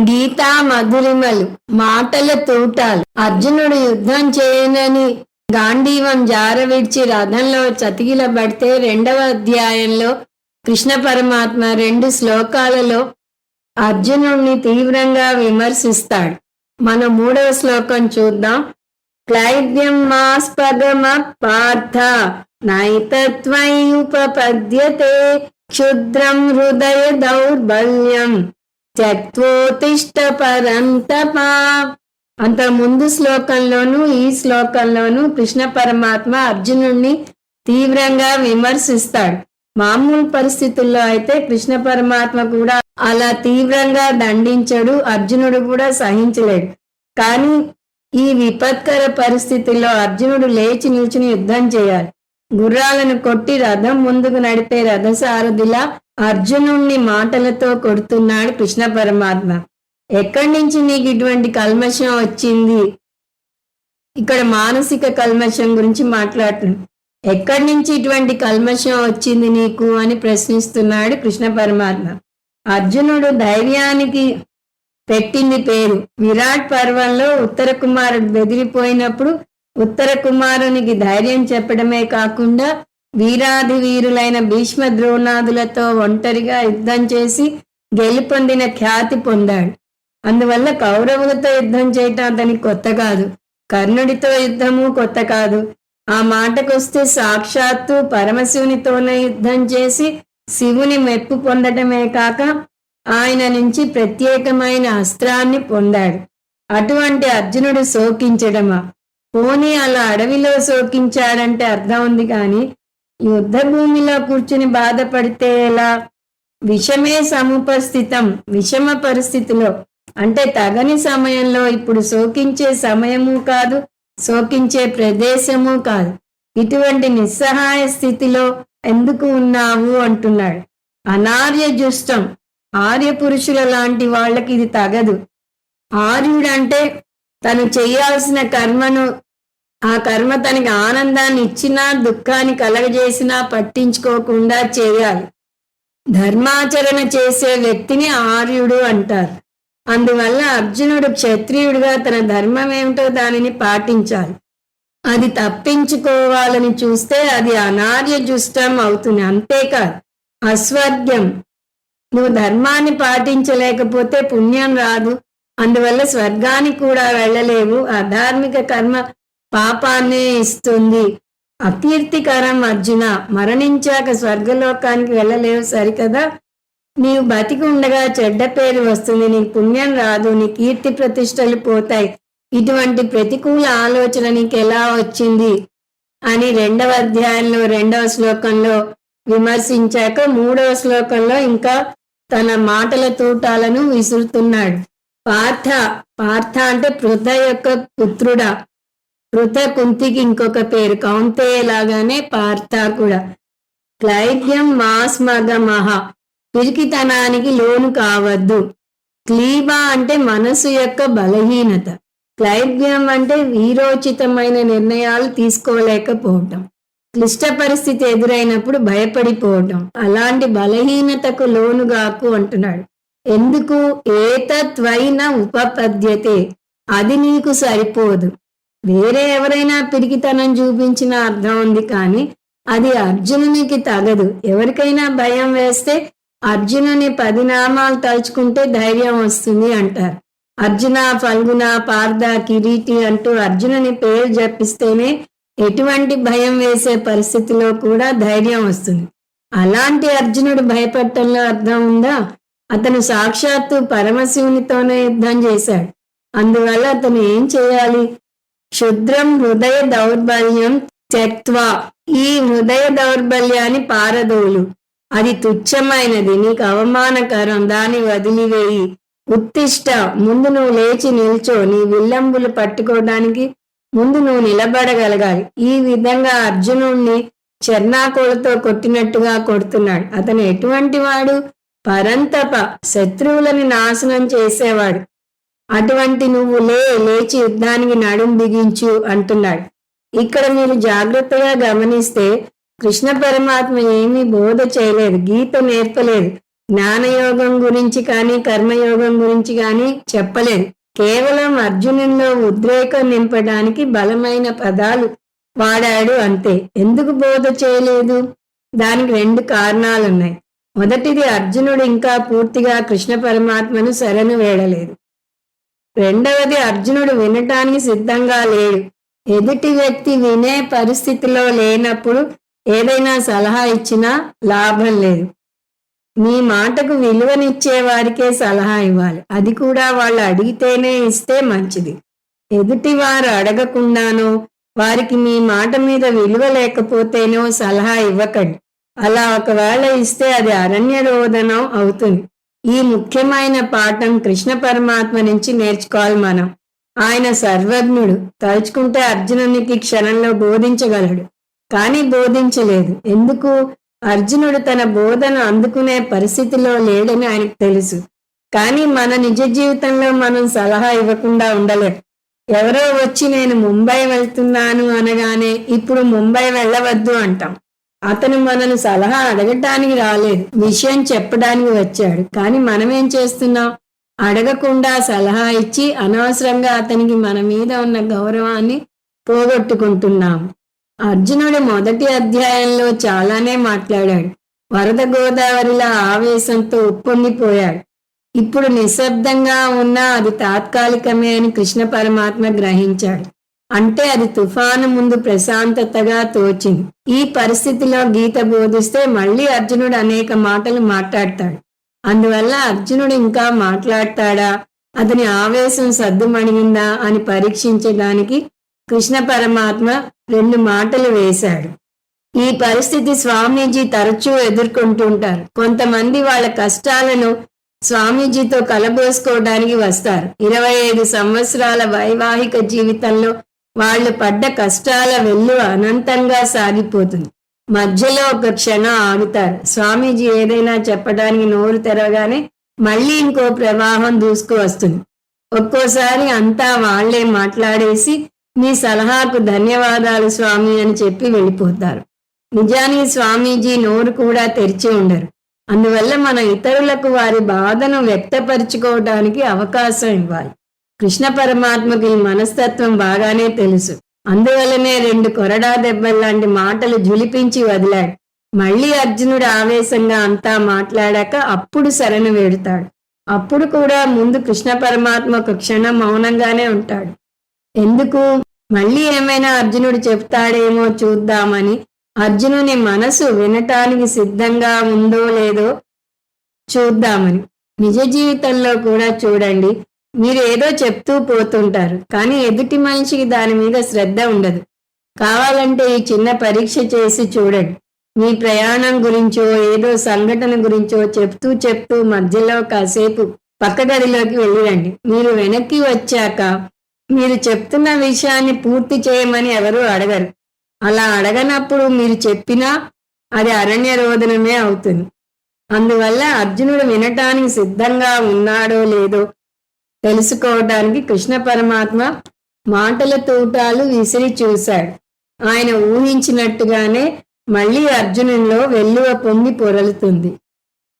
గీతా మధురిమలు మాటల తూటాలు. అర్జునుడు యుద్ధం చేయనని గాంధీవం జారవిడ్చి రథంలో చతికిలబడితే రెండవ అధ్యాయంలో కృష్ణ పరమాత్మ రెండు శ్లోకాలలో అర్జునుడిని తీవ్రంగా విమర్శిస్తాడు. మన మూడవ శ్లోకం చూద్దాం. క్లైద్యం మాస్పగమ పార్థ నైతత్వయుపపద్యతే క్షుద్రం హృదయ దౌర్బల్యం. త్యక్తోతిష్ట పరంతపా అంత ముందు శ్లోకంలోను ఈ శ్లోకంలోను కృష్ణ పరమాత్మ అర్జునుణ్ణి తీవ్రంగా విమర్శిస్తాడు. మామూలు పరిస్థితుల్లో అయితే కృష్ణ పరమాత్మ కూడా అలా తీవ్రంగా దండించడు అర్జునుడు కూడా సహించలేడు. కానీ ఈ విపత్కర పరిస్థితుల్లో అర్జునుడు లేచి నిల్చుని యుద్ధం చేయాలి. గుర్రాలను కొట్టి రథం ముందుకు నడిపే రథసారథిలా అర్జునుణ్ణి మాటలతో కొడుతున్నాడు కృష్ణ పరమాత్మ. ఎక్కడి నుంచి నీకు ఇటువంటి కల్మషం వచ్చింది? ఇక్కడ మానసిక కల్మషం గురించి మాట్లాడుతున్నాడు ఎక్కడి నుంచి ఇటువంటి కల్మషం వచ్చింది నీకు అని ప్రశ్నిస్తున్నాడు కృష్ణ పరమాత్మ. అర్జునుడు ధైర్యానికి పెట్టింది పేరు. విరాట్ పర్వంలో ఉత్తర కుమారుడు బెదిరిపోయినప్పుడు ఉత్తర కుమారునికి ధైర్యం చెప్పడమే కాకుండా వీరాధి వీరులైన భీష్మ ద్రోణాదులతో ఒంటరిగా యుద్ధం చేసి గెలుపొందిన ఖ్యాతి పొందాడు. అందువల్ల కౌరవులతో యుద్ధం చేయటం అతనికి కొత్త కాదు. కర్ణుడితో యుద్ధము కొత్త కాదు. ఆ మాటకొస్తే సాక్షాత్తు పరమశివునితోనే యుద్ధం చేసి శివుని మెప్పు పొందటమే కాక ఆయన నుంచి ప్రత్యేకమైన అస్త్రాన్ని పొందాడు. అటువంటి అర్జునుడు శోకించడమా? పోనీ అలా అడవిలో శోకించాడంటే అర్థం ఉంది కానీ యుద్ధ భూమిలో కూర్చుని బాధపడితే ఎలా? విషమే సముపస్థితం విషమ పరిస్థితిలో. అంటే తగని సమయంలో ఇప్పుడు శోకించే సమయము కాదు శోకించే ప్రదేశము కాదు. ఇటువంటి నిస్సహాయ స్థితిలో ఎందుకు ఉన్నావు అంటున్నాడు. అనార్య జుష్టం ఆర్య పురుషుల లాంటి వాళ్ళకి ఇది తగదు. ఆర్యుడంటే తను చేయాల్సిన కర్మను ఆ కర్మ తనకి ఆనందాన్ని ఇచ్చినా దుఃఖాన్ని కలగజేసినా పట్టించుకోకుండా చేయాలి. ధర్మాచరణ చేసే వ్యక్తిని ఆర్యుడు అంటారు. అందువల్ల అర్జునుడు క్షత్రియుడిగా తన ధర్మం ఏమిటో దానిని పాటించాలి. అది తప్పించుకోవాలని చూస్తే అది అనార్య జుష్టం అవుతుంది. అంతేకాదు అస్వర్గ్యం. నువ్వు ధర్మాన్ని పాటించలేకపోతే పుణ్యం రాదు. అందువల్ల స్వర్గానికి కూడా వెళ్ళలేవు. అధార్మిక కర్మ పాపాన్నే ఇస్తుంది. అకీర్తికరం అర్జున మరణించాక స్వర్గలోకానికి వెళ్ళలేవు సరికదా? నీవు బతికి ఉండగా చెడ్డ పేరు వస్తుంది. నీకు పుణ్యం రాదు. నీ కీర్తి ప్రతిష్టలు పోతాయి. ఇటువంటి ప్రతికూల ఆలోచన నీకు ఎలా వచ్చింది? అని రెండవ అధ్యాయంలో రెండవ శ్లోకంలో విమర్శించాక మూడవ శ్లోకంలో ఇంకా తన మాటల తూటాలను విసురుతున్నాడు. పార్థ పార్థ అంటే పృథ యొక్క పుత్రుడా. కృత కుంతికి ఇంకొక పేరు. కౌంతేయలాగానే పార్థ కూడా. క్లైద్యం మాస్మగ మహా పిరికితనానికి లోను కావద్దు. క్లీబ అంటే మనసు యొక్క బలహీనత. క్లైద్యం అంటే వీరోచితమైన నిర్ణయాలు తీసుకోలేకపోవటం. క్లిష్ట పరిస్థితి ఎదురైనప్పుడు భయపడిపోవటం. అలాంటి బలహీనతకు లోనుగాకు అంటున్నాడు. ఎందుకు? ఏతత్వైన ఉపపద్యతే. అది నీకు సరిపోదు. వేరే ఎవరైనా పిరికితనం చూపించిన అర్థం ఉంది కానీ అది అర్జునునికి తగదు. ఎవరికైనా భయం వేస్తే అర్జునుని పది నామాలు తలుచుకుంటే ధైర్యం వస్తుంది అంటారు. అర్జున ఫల్గుణ పార్థ కిరీటి అంటూ అర్జునుని పేరు జపిస్తేనే ఎటువంటి భయం వేసే పరిస్థితిలో కూడా ధైర్యం వస్తుంది. అలాంటి అర్జునుడు భయపడటంలో అర్థం ఉందా? అతను సాక్షాత్తు పరమశివునితోనే యుద్ధం చేశాడు. అందువల్ల అతను ఏం చేయాలి? క్షుద్రం హృదయ దౌర్బల్యం త్యక్వా ఈ హృదయ దౌర్బల్యాన్ని పారదోలు. అది తుచ్చమైనది. నీకు అవమానకరం. దాన్ని వదిలివేయి. ఉత్తిష్ట. ముందు నువ్వు లేచి నిల్చో. నీ విల్లంబులు పట్టుకోవడానికి ముందు నువ్వు నిలబడగలగాలి. ఈ విధంగా అర్జునుణ్ణి చెర్నాకోలతో కొట్టినట్టుగా కొడుతున్నాడు. అతను ఎటువంటి వాడు? పరంతప. శత్రువులని నాశనం చేసేవాడు. అటువంటి నువ్వు లే లేచి యుద్ధానికి నడుం బిగించు అంటున్నాడు. ఇక్కడ మీరు జాగ్రత్తగా గమనిస్తే కృష్ణ పరమాత్మ ఏమీ బోధ చేయలేదు గీత నేర్పలేదు జ్ఞానయోగం గురించి కానీ కర్మయోగం గురించి కానీ చెప్పలేదు. కేవలం అర్జునుల్లో ఉద్రేకం నింపడానికి బలమైన పదాలు వాడాడు అంతే. ఎందుకు బోధ చేయలేదు? దానికి రెండు కారణాలున్నాయి. మొదటిది అర్జునుడు ఇంకా పూర్తిగా కృష్ణ పరమాత్మను శరణు వేడలేదు. రెండవది అర్జునుడు వినటానికి సిద్ధంగా లేడు. ఎదుటి వ్యక్తి వినే పరిస్థితిలో లేనప్పుడు ఏదైనా సలహా ఇచ్చినా లాభం లేదు. మీ మాటకు విలువనిచ్చే వారికే సలహా ఇవ్వాలి. అది కూడా వాళ్ళు అడిగితేనే ఇస్తే మంచిది. ఎదుటి వారు అడగకుండానో వారికి మీ మాట మీద విలువ లేకపోతేనో సలహా ఇవ్వకండి. అలా ఒకవేళ ఇస్తే అది అరణ్య రోదనం అవుతుంది. ఈ ముఖ్యమైన పాఠం కృష్ణ పరమాత్మ నుంచి నేర్చుకోవాలి మనం. ఆయన సర్వజ్ఞుడు. తలుచుకుంటే అర్జునునికి క్షణంలో బోధించగలడు. కానీ బోధించలేదు. ఎందుకు? అర్జునుడు తన బోధన అందుకునే పరిస్థితిలో లేడని ఆయనకు తెలుసు. కానీ మన నిజ జీవితంలో మనం సలహా ఇవ్వకుండా ఉండలేం. ఎవరో వచ్చి నేను ముంబై వెళ్తున్నాను అనగానే ఇప్పుడు ముంబై వెళ్ళవద్దు అంటాం. అతను మనను సలహా అడగటానికి రాలేదు. విషయం చెప్పడానికి వచ్చాడు. కానీ మనమేం చేస్తున్నాం? అడగకుండా సలహా ఇచ్చి అనవసరంగా అతనికి మన మీద ఉన్న గౌరవాన్ని పోగొట్టుకుంటున్నాము అర్జునుడి మొదటి అధ్యాయంలో చాలానే మాట్లాడాడు. వరద గోదావరిలా ఆవేశంతో ఉప్పొంగిపోయాడు. ఇప్పుడు నిశ్శబ్దంగా ఉన్నా అది తాత్కాలికమే అని కృష్ణ పరమాత్మ గ్రహించాడు. అంటే అది తుఫాను ముందు ప్రశాంతతగా తోచింది. ఈ పరిస్థితిలో గీత బోధిస్తే మళ్ళీ అర్జునుడు అనేక మాటలు మాట్లాడతాడు. అందువల్ల అర్జునుడు ఇంకా మాట్లాడతాడా? అతని ఆవేశం సద్దుమణిగిందా అని పరీక్షించడానికి కృష్ణ పరమాత్మ రెండు మాటలు వేశాడు. ఈ పరిస్థితి స్వామీజీ తరచూ ఎదుర్కొంటుంటారు. కొంతమంది వాళ్ళ కష్టాలను స్వామీజీతో కలబోసుకోవడానికి వస్తారు. ఇరవై ఐదు సంవత్సరాల వైవాహిక జీవితంలో వాళ్ళు పడ్డ కష్టాల వెల్లు అనంతంగా సాగిపోతుంది. మధ్యలో ఒక క్షణం ఆగుతారు. స్వామీజీ ఏదైనా చెప్పడానికి నోరు తెరవగానే మళ్ళీ ఇంకో ప్రవాహం దూసుకు వస్తుంది. ఒక్కోసారి అంతా వాళ్ళే మాట్లాడేసి మీ సలహాకు ధన్యవాదాలు స్వామి అని చెప్పి వెళ్ళిపోతారు. నిజానికి స్వామీజీ నోరు కూడా తెరిచి ఉండరు. అందువల్ల మన ఇతరులకు వారి బాధను వ్యక్తపరచుకోవడానికి అవకాశం ఇవ్వాలి. కృష్ణ పరమాత్మకి ఈ మనస్తత్వం బాగానే తెలుసు. అందువలనే రెండు కొరడా దెబ్బల్లాంటి మాటలు జులిపించి వదిలాడు. మళ్ళీ అర్జునుడు ఆవేశంగా అంతా మాట్లాడాక అప్పుడు శరణు వేడుతాడు. అప్పుడు కూడా ముందు కృష్ణ పరమాత్మ ఒక క్షణం మౌనంగానే ఉంటాడు. ఎందుకు? మళ్ళీ ఏమైనా అర్జునుడు చెప్తాడేమో చూద్దామని అర్జునుని మనసు వినటానికి సిద్ధంగా ఉందో లేదో చూద్దామని. నిజ జీవితంలో కూడా చూడండి. మీరు ఏదో చెప్తూ పోతుంటారు. కానీ ఎదుటి మనిషికి దాని మీద శ్రద్ధ ఉండదు. కావాలంటే ఈ చిన్న పరీక్ష చేసి చూడండి. మీ ప్రయాణం గురించో ఏదో సంఘటన గురించో చెప్తూ చెప్తూ మధ్యలో కాసేపు పక్క గదిలోకి వెళ్ళిరండి. మీరు వెనక్కి వచ్చాక మీరు చెప్తున్న విషయాన్ని పూర్తి చేయమని ఎవరూ అడగరు. అలా అడగనప్పుడు మీరు చెప్పినా అది అరణ్య రోదనమే అవుతుంది. అందువల్ల అర్జునుడు వినటానికి సిద్ధంగా ఉన్నాడో లేదో తెలుసుకోవడానికి కృష్ణ పరమాత్మ మాటల తూటాలు విసిరి చూశాడు. ఆయన ఊహించినట్టుగానే మళ్ళీ అర్జునుల్లో వెల్లువ పొంగి పొరలుతుంది.